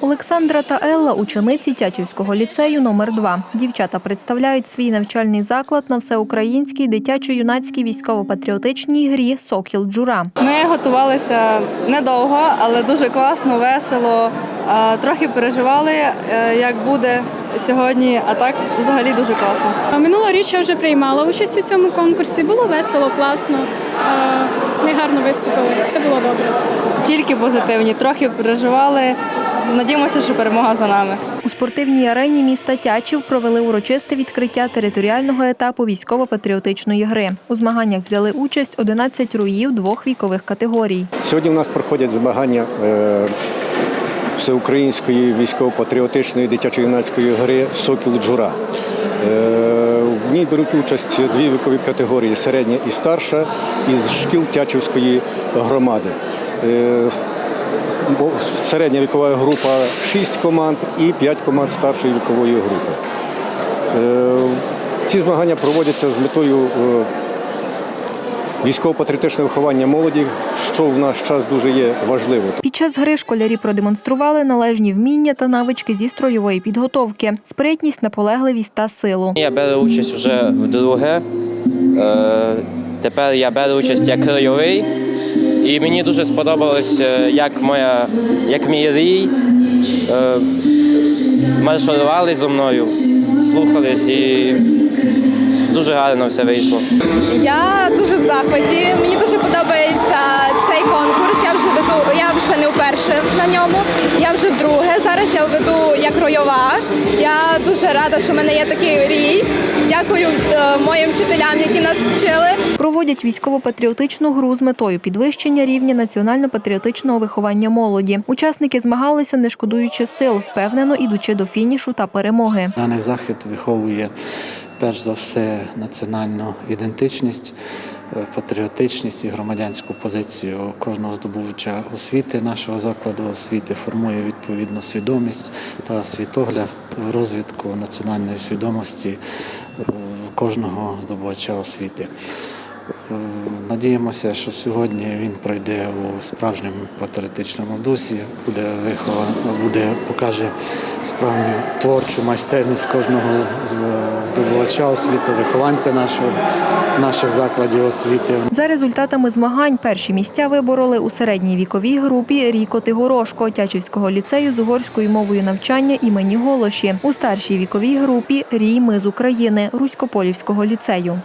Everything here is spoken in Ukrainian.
Олександра та Елла – учениці Тячівського ліцею номер 2 Дівчата представляють свій навчальний заклад на всеукраїнській дитячо-юнацькій військово-патріотичній грі «Сокіл Джура». Ми готувалися недовго, але дуже класно, весело. Трохи переживали, е, як буде сьогодні, а так взагалі дуже класно. Минулоріч я вже приймала участь у цьому конкурсі. Було весело, класно. Ми гарно виступили. Все було добре. Тільки позитивні, трохи переживали. Надіємося, що перемога за нами. У спортивній арені міста Тячів провели урочисте відкриття територіального етапу військово-патріотичної гри. У змаганнях взяли участь 11 руїв двох вікових категорій. Сьогодні у нас проходять змагання е, всеукраїнської військово-патріотичної дитячо-юнацької гри Сокіл Джура. Е, В ній беруть участь дві вікові категорії середня і старша із шкіл Тячівської громади. Е, Середня вікова група 6 команд і 5 команд старшої вікової групи. Е, Ці змагання проводяться з метою військово-патріотичне виховання молоді, що в наш час дуже є важливо. Під час гри школярі продемонстрували належні вміння та навички зі строєвої підготовки, спритність, наполегливість та силу. Я беру участь вже вдруге. Е, Тепер я беру участь як ройовий. І мені дуже сподобалось, е, як моя, як мій рій е, марширували зі мною, слухались і дуже гарно все вийшло. Я дуже в захваті. Мені дуже подобається цей конкурс. Я вже веду, я вже не вперше на ньому. Я вже вдруге. Зараз я веду як ройова. Я дуже рада, що в мене є такий рій. Дякую е, моїм вчителям, які нас вчили. Проводять військово-патріотичну гру з метою підвищення рівня національно-патріотичного виховання молоді. Учасники змагалися, не шкодуючи сил, впевнено ідучи до фінішу та перемоги. Даний захід виховує перш за все національну ідентичність, е, патріотичність і громадянську позицію кожного здобувача освіти нашого закладу освіти формує відповідну свідомість та світогляд в розвитку національної свідомості е, кожного здобувача освіти. Надіємося, що сьогодні він пройде у справжньому патріотичному дусі, буде вихова, буде покаже справжню творчу майстерність кожного здобувача освіти, вихованця нашого, наших закладів освіти. За результатами змагань перші місця вибороли у середній віковій групі Ріко Тигорошко Тячівського ліцею з угорською мовою навчання імені Голоші. У старшій віковій групі Рій Ми з України Руськополівського ліцею.